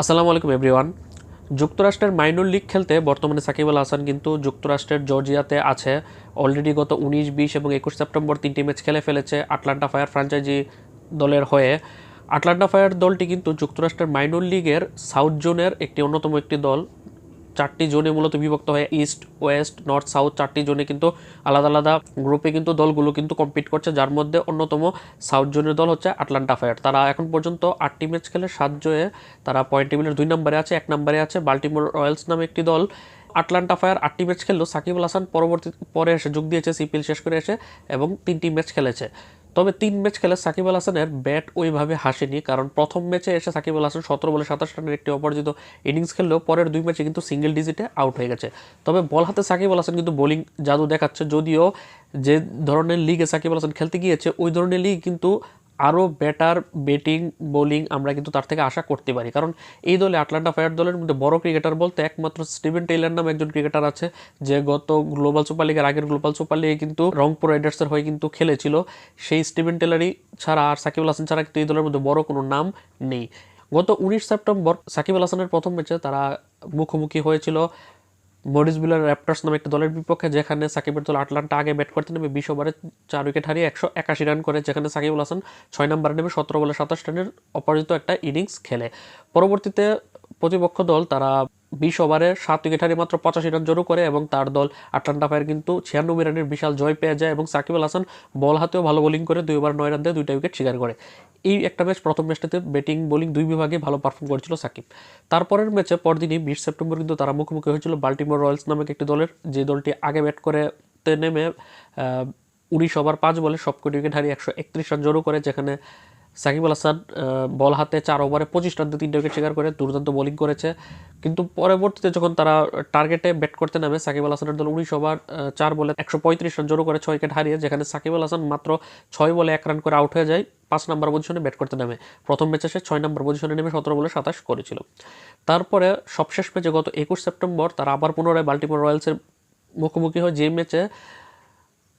আসসালামু আলাইকুম এভরিওয়ান যুক্তরাষ্ট্রের মাইনর লিগ খেলতে বর্তমানে সাকিব আল হাসান কিন্তু যুক্তরাষ্ট্রের জর্জিয়াতে আছে। অলরেডি গত উনিশ, বিশ এবং একুশ সেপ্টেম্বর তিনটি ম্যাচ খেলে ফেলেছে আটলান্টা ফায়ার ফ্র্যাঞ্চাইজি দলের হয়ে। আটলান্টা ফায়ার দলটি কিন্তু যুক্তরাষ্ট্রের মাইনর লিগের সাউথ জোনের একটি অন্যতম একটি দল। চারটি জোনে মূলত বিভক্ত হয় ইস্ট ওয়েস্ট নর্থ সাউথ চারটি জোনে কিন্তু আলাদা আলাদা গ্রুপে কিন্তু দলগুলো কিন্তু কম্পিট করছে, যার মধ্যে অন্যতম সাউথ জোনের দল হচ্ছে আটলান্টা ফায়ার তারা এখন পর্যন্ত আটটি ম্যাচ খেলে, সাত জয়ে তারা পয়েন্ট টেবিলের দুই নম্বরে আছে, এক নম্বরে আছে বাল্টিমোর রয়্যালস নামে একটি দল। আটলান্টা ফায়ার আটটি ম্যাচ খেললো, সাকিব আল হাসান পরবর্তী পরে এসে যোগ দিয়েছে সিপিএল শেষ করে এসে এবং তিনটি ম্যাচ খেলেছে। তবে তিন ম্যাচ খেলে সাকিব আল হাসানের ব্যাট ওইভাবে হাসেনি, কারণ প্রথম ম্যাচে এসে সাকিব আল হাসান সতেরো বলে সাতাশ রানের একটি অপরাজিত ইনিংস খেললেও পরের দুই ম্যাচে কিন্তু সিঙ্গেল ডিজিটে আউট হয়ে গেছে। তবে বল হাতে সাকিব আল হাসান কিন্তু বোলিং জাদু দেখাচ্ছে, যদিও যে ধরনের লিগে সাকিব আল হাসান খেলতে গিয়েছে, ওই ধরনের লিগ কিন্তু আরও বেটার ব্যাটিং বোলিং আমরা কিন্তু তার থেকে আশা করতে পারি। কারণ এই দলে আটলান্টা ফায়ার দলের মধ্যে বড় ক্রিকেটার বলতে একমাত্র স্টিভেন টেইলার নামে একজন ক্রিকেটার আছে, যে গত গ্লোবাল সুপার লিগের আগের গ্লোবাল সুপার লিগে কিন্তু রংপুর রাইডার্সের হয়ে কিন্তু খেলেছিল। সেই স্টিভেন টেইলারই ছাড়া আর সাকিব আল হাসান ছাড়া কিন্তু এই দলের মধ্যে বড় কোনো নাম নেই। গত উনিশ সেপ্টেম্বর সাকিব আল হাসানের প্রথম ম্যাচে তারা মুখোমুখি হয়েছিল। মরিস বিলার র্যাপটার্স নামে একটা দলের বিপক্ষে যেখানে সাকিবের দল আটলান্টা আগে ব্যাট করতে নেমে বিশ ওভারে চার উইকেট হারিয়ে একশো একাশি রান করে, যেখানে সাকিবুল হাসান ছয় নম্বরে নেমে সতেরো বলে সাতাশ রানের অপরাজিত একটা ইনিংস খেলে। পরবর্তীতে প্রতিপক্ষ দল তারা বিশ ওভারে সাত উইকেট হারিয়ে মাত্র পঁচাশি রান জড়ো করে এবং তার দল আটলান্টা ফায়ার কিন্তু ছিয়ানব্বই রানের বিশাল জয় পেয়ে যায় এবং সাকিব আল হাসান বল হাতেও ভালো বোলিং করে দুই ওভার নয় রান দিয়ে দুইটা উইকেট শিকার করে। এই একটা ম্যাচ প্রথম ম্যাচটাতে ব্যাটিং, বোলিং দুই বিভাগে ভালো পারফর্ম করেছিল সাকিব। তারপরের ম্যাচে পরদিনই বিশ সেপ্টেম্বর কিন্তু তারা মুখোমুখি হয়েছিল বাল্টিমোর রয়্যালস নামক একটি দলের। যে দলটি আগে ব্যাট করে নেমে উনিশ ওভার পাঁচ বলে সবকটি উইকেট হারিয়ে একশো একত্রিশ রান জড়ো করে, যেখানে সাকিব আল হাসান বল হাতে চার ওভারে পঁচিশ রান তিনটে উইকেট শিকার করে, দুর্দান্ত বোলিং করেছে। কিন্তু পরবর্তীতে যখন তারা টার্গেটে ব্যাট করতে নামে, সাকিব আল হাসানের দল উনিশ ওভার চার বলে একশো পঁয়ত্রিশ রান জড়ো করে, ছয় উইকেট হারিয়ে, যেখানে সাকিব আল হাসান মাত্র ছয় বলে এক রান করে আউট হয়ে যায়, পাঁচ নম্বর পজিশনে ব্যাট করতে নামে। প্রথম ম্যাচে সে ছয় নম্বর পজিশনে নেমে সতেরো বলে সাতাশ করেছিল। তারপরে সবশেষ ম্যাচে গত একুশ সেপ্টেম্বর তারা আবার পুনরায় বাল্টিমোর রয়্যালসের মুখোমুখি হয় যে ম্যাচে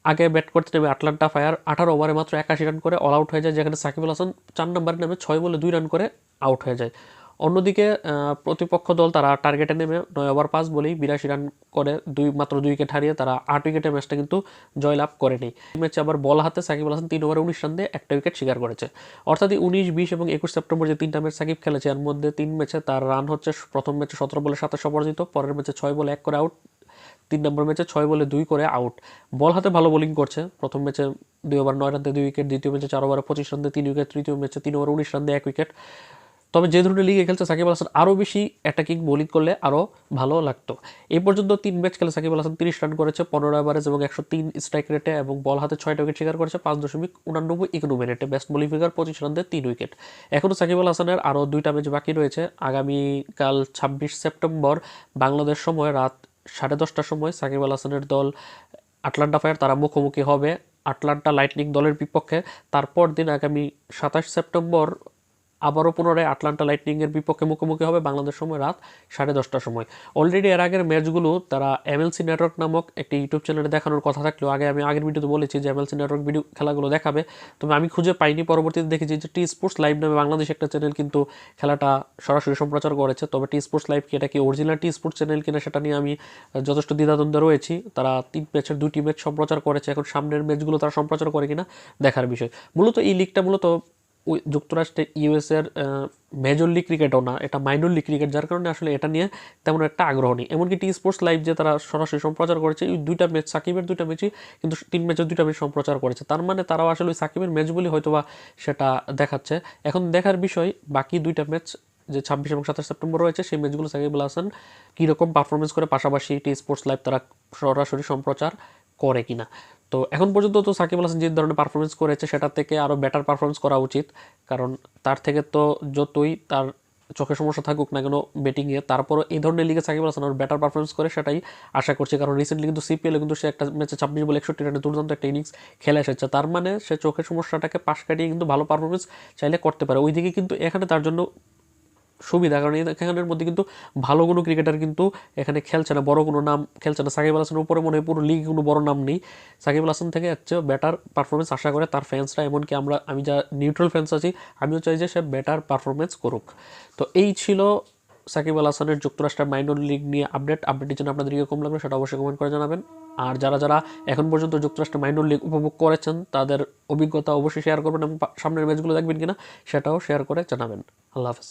আগে ব্যাট করতে নেমে আটলান্টা ফায়ার আঠারো ওভারে মাত্র একাশি রান করে অল আউট হয়ে যায়, যেখানে সাকিবুল হাসান চার নম্বরে নেমে ছয় বলে দুই রান করে আউট হয়ে যায়। অন্যদিকে প্রতিপক্ষ দল তারা টার্গেটে নেমে নয় ওভার পাঁচ বলেই বিরাশি রান করে দুই, মাত্র দুই উইকেট হারিয়ে তারা আট উইকেটের ম্যাচটা কিন্তু জয়লাভ করেনি। ম্যাচে আবার বল হাতে সাকিব হাসান তিন ওভারে উনিশ রান দিয়ে একটা উইকেট শিকার করেছে। অর্থাৎ উনিশ, বিশ এবং একুশ সেপ্টেম্বর যে তিনটা ম্যাচ সাকিব খেলেছে, এর মধ্যে তিন ম্যাচে তার রান হচ্ছে প্রথম ম্যাচে সতেরো বলে সাতাশ অপরাজিত পরের ম্যাচে ছয় বলে এক করে আউট তিন নম্বর ম্যাচে ছয় বলে দুই করে আউট বল হাতে ভালো বোলিং করছে। প্রথম ম্যাচে দুই ওভার নয় রান দিয়ে দুই উইকেট দ্বিতীয় ম্যাচে চার ওভারে পঁচিশ রান দিয়ে তিন উইকেট তৃতীয় ম্যাচে তিন ওভার উনিশ রান দিয়ে এক উইকেট তবে যে ধরনের লিগে খেলছে, সাকিব আল হাসান আরও বেশি অ্যাটাকিং বোলিং করলে আরও ভালো লাগতো। এই পর্যন্ত তিন ম্যাচ খেলে সাকিব আল হাসান তিরিশ রান করেছে, পনেরো ওভারেজ এবং একশো তিন স্ট্রাইক রেটে এবং বল হাতে ছয়টা উইকেট শিকার করেছে, পাঁচ দশমিক উনানব্বই ইকোনমি রেটে বেস্ট বোলিং ফিগার পঁচিশ রান দিয়ে তিন উইকেট এখনও সাকিব আল হাসানের আরও দুইটা ম্যাচ বাকি রয়েছে। আগামীকাল ছাব্বিশ সেপ্টেম্বর, বাংলাদেশ সময় রাত সাড়ে দশটার সময় সাকিব আল হাসানের দল আটলান্টা ফায়ার, তারা মুখোমুখি হবে। আটলান্টা লাইটনিং দলের বিপক্ষে, তারপর দিন আগামী সাতাশ সেপ্টেম্বর আবারও পুনরায় আটলান্টা লাইটনিংয়ের বিপক্ষে মুখোমুখি হবে বাংলাদেশ সময় রাত সাড়ে দশটার সময়। অলরেডি এর আগের ম্যাচগুলো তারা এমএলসি নেটওয়ার্ক নামক একটি ইউটিউব চ্যানেলে দেখানোর কথা থাকলেও আগে আমি আগের ভিডিওতে বলেছি যে এমএলসি নেটওয়ার্ক ভিডিও খেলাগুলো দেখাবে। তবে আমি খুঁজে পাইনি, পরবর্তীতে দেখেছি যে টি স্পোর্টস লাইভ নামে বাংলাদেশ একটা চ্যানেল কিন্তু খেলাটা সরাসরি সম্প্রচার করেছে। তবে টি স্পোর্টস লাইভ কি এটা কি অরিজিনাল টি স্পোর্টস চ্যানেল কিনা সেটা নিয়ে আমি যথেষ্ট দ্বিধাদ্বন্দ্বে রয়েছি। তারা তিন ম্যাচের দুটি ম্যাচ সম্প্রচার করেছে। এখন সামনের ম্যাচগুলো তারা সম্প্রচার করে কিনা দেখার বিষয়। মূলত এই লিগটা মূলত যুক্তরাষ্ট্রে ইউএসের মেজর লিগ ক্রিকেটও না, এটা মাইনর লিগ ক্রিকেট যার কারণে আসলে এটা নিয়ে তেমন একটা আগ্রহ নেই। এমনকি টি স্পোর্টস লাইভ যে তারা সরাসরি সম্প্রচার করেছে ওই দুইটা ম্যাচ সাকিবের দুইটা ম্যাচই কিন্তু তিন ম্যাচের দুইটা ম্যাচ সম্প্রচার করেছে। তার মানে তারাও আসলে ওই সাকিবের ম্যাচগুলি হয়তোবা সেটা দেখাচ্ছে। এখন দেখার বিষয়, বাকি দুইটা ম্যাচ যে ছাব্বিশ এবং সাতাশ সেপ্টেম্বর রয়েছে, সেই ম্যাচগুলো সাকিব আল হাসান কীরকম পারফরমেন্স করে, পাশাপাশি টি স্পোর্টস লাইভ তারা সরাসরি সম্প্রচার করে কিনা। তো এখন পর্যন্ত তো সাকিব আল হাসান যে ধরনের পারফরমেন্স করেছে, সেটা থেকে আরও বেটার পারফরমেন্স করা উচিত। কারণ তার থেকে তো যতই তার চোখের সমস্যা থাকুক না কেন ব্যাটিংয়ে তারপরও এই ধরনের লিগে সাকিব আল হাসান বেটার পারফরমেন্স করে, সেটাই আশা করছি। কারণ রিসেন্টলি কিন্তু সিপিএলে কিন্তু সে একটা ম্যাচে ছাব্বিশ বলে একষট্টি রানে দুর্দান্ত একটা ইনিংস খেলে এসেছে। তার মানে সে চোখের সমস্যাটাকে পাশ কাটিয়ে কিন্তু ভালো পারফরমেন্স চাইলে করতে পারে। ওইদিকে কিন্তু এখানে তার জন্য সুবিধা, কারণ এখানের মধ্যে কিন্তু ভালো কোনো ক্রিকেটার কিন্তু এখানে খেলছে না। বড় কোনো নাম খেলছে না। সাকিব আল হাসানের উপরে মনে হয় পুরো লিগে কোনো বড় নাম নেই। সাকিব আল হাসান থেকে হচ্ছে বেটার পারফরমেন্স আশা করে তার ফ্যান্সরা এমনকি আমরা আমি যা নিউট্রাল ফ্যান্স আছি, আমিও চাই যে সে বেটার পারফরমেন্স করুক। তো এই ছিল সাকিব আল হাসানের যুক্তরাষ্ট্রের মাইনর লিগ নিয়ে আপডেট আপডেটের জন্য আপনাদের কম লাগবে সেটা অবশ্যই কমেন্ট করে জানাবেন। আর যারা যারা এখন পর্যন্ত যুক্তরাষ্ট্রের মাইনর লিগ উপভোগ করেছেন, তাদের অভিজ্ঞতা অবশ্যই শেয়ার করবেন এবং সামনের ম্যাচগুলো দেখবেন কিনা সেটাও শেয়ার করে জানাবেন। আল্লাহ হাফেজ।